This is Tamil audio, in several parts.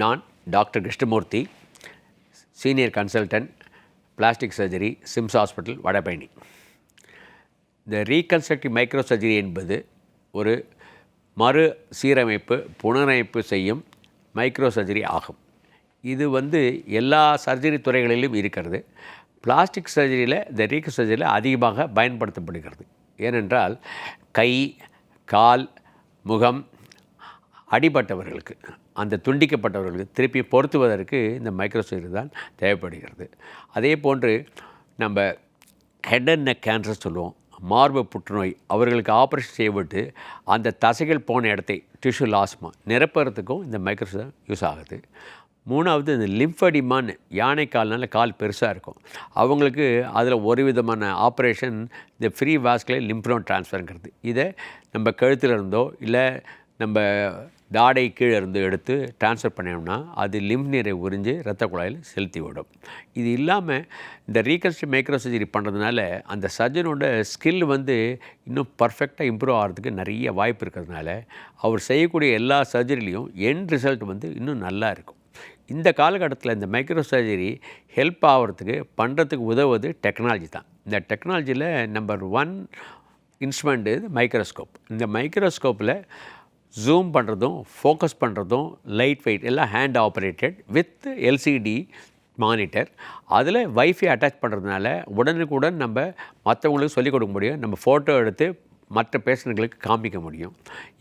நான் doctor Krishnamurthy senior consultant plastic surgery SIMS hospital Vadapalani. இந்த ரீகன்ஸ்ட்ரக்டிவ் மைக்ரோ சர்ஜரி என்பது ஒரு மறு சீரமைப்பு புனரமைப்பு செய்யும் மைக்ரோ சர்ஜரி ஆகும். இது வந்து எல்லா சர்ஜரி துறைகளிலும் இருக்கிறது. பிளாஸ்டிக் சர்ஜரியில் இந்த ரீக சர்ஜரியில் அதிகமாக பயன்படுத்தப்படுகிறது. ஏனென்றால் கை கால் முகம் அடிபட்டவர்களுக்கு அந்த துண்டிக்கப்பட்டவர்களுக்கு திருப்பி பொருத்துவதற்கு இந்த மைக்ரோசைடு தான் தேவைப்படுகிறது. அதே போன்று நம்ம ஹெட் அண்ட் நெக் கேன்சர் சொல்லுவோம். மார்பு புற்றுநோய் அவர்களுக்கு ஆப்ரேஷன் செய்யப்பட்டு அந்த தசைகள் போன இடத்தை டிஷ்யூ லாஸ்மா நிரப்புறதுக்கும் இந்த மைக்ரோ யூஸ் ஆகுது. மூணாவது இந்த லிம்ஃபடிமான்னு யானை கால்னால கால் பெருசாக இருக்கும். அவங்களுக்கு அதில் ஒரு விதமான ஆப்ரேஷன் இந்த ஃப்ரீ வாஸ்குலர் லிம்ப்னோன் டிரான்ஸ்ஃபருங்கிறது இதை நம்ம கழுத்தில் இருந்தோ இல்லை நம்ம தாடை கீழே இருந்து எடுத்து ட்ரான்ஸ்ஃபர் பண்ணோம்னா அது லிம் நீரை உறிஞ்சு ரத்த குழாயில் செலுத்தி விடும். இது இல்லாமல் இந்த ரீகன்ஸ்ட் மைக்ரோ சர்ஜரி பண்ணுறதுனால அந்த சர்ஜனோட ஸ்கில் வந்து இன்னும் பர்ஃபெக்டாக இம்ப்ரூவ் ஆகிறதுக்கு நிறைய வாய்ப்பு இருக்கிறதுனால அவர் செய்யக்கூடிய எல்லா சர்ஜரிலையும் என் ரிசல்ட் வந்து இன்னும் நல்லா இருக்கும். இந்த காலகட்டத்தில் இந்த மைக்ரோ சர்ஜரி ஹெல்ப் ஆகிறதுக்கு பண்ணுறதுக்கு உதவுவது டெக்னாலஜி தான். இந்த டெக்னாலஜியில் நம்பர் ஒன் இன்ஸ்ட்ருமெண்ட் இது மைக்ரோஸ்கோப் இந்த மைக்ரோஸ்கோப்பில் ஜூம் பண்ணுறதும் ஃபோக்கஸ் பண்ணுறதும் லைட் வெயிட் எல்லாம் hand operated with LCD monitor அதில் வைஃபை அட்டாச் பண்ணுறதுனால உடனுக்குடன் நம்ம மற்றவங்களுக்கு சொல்லிக் கொடுக்க முடியும். நம்ம ஃபோட்டோ எடுத்து மற்ற பேஷண்ட்களுக்கு காமிக்க முடியும்.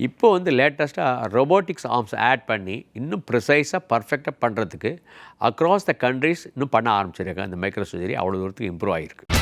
இப்போ வந்து லேட்டஸ்ட்டாக ரொபோட்டிக்ஸ் ஆர்ம்ஸ் ஆட் பண்ணி இன்னும் ப்ரிசைஸாக பர்ஃபெக்டாக பண்ணுறதுக்கு அக்ராஸ் த கண்ட்ரிஸ் இன்னும் பண்ண ஆரம்பிச்சிருக்காங்க. அந்த மைக்ரோ சர்ஜரி அவ்வளோ தூரத்துக்கு இம்ப்ரூவ் ஆகிருக்கு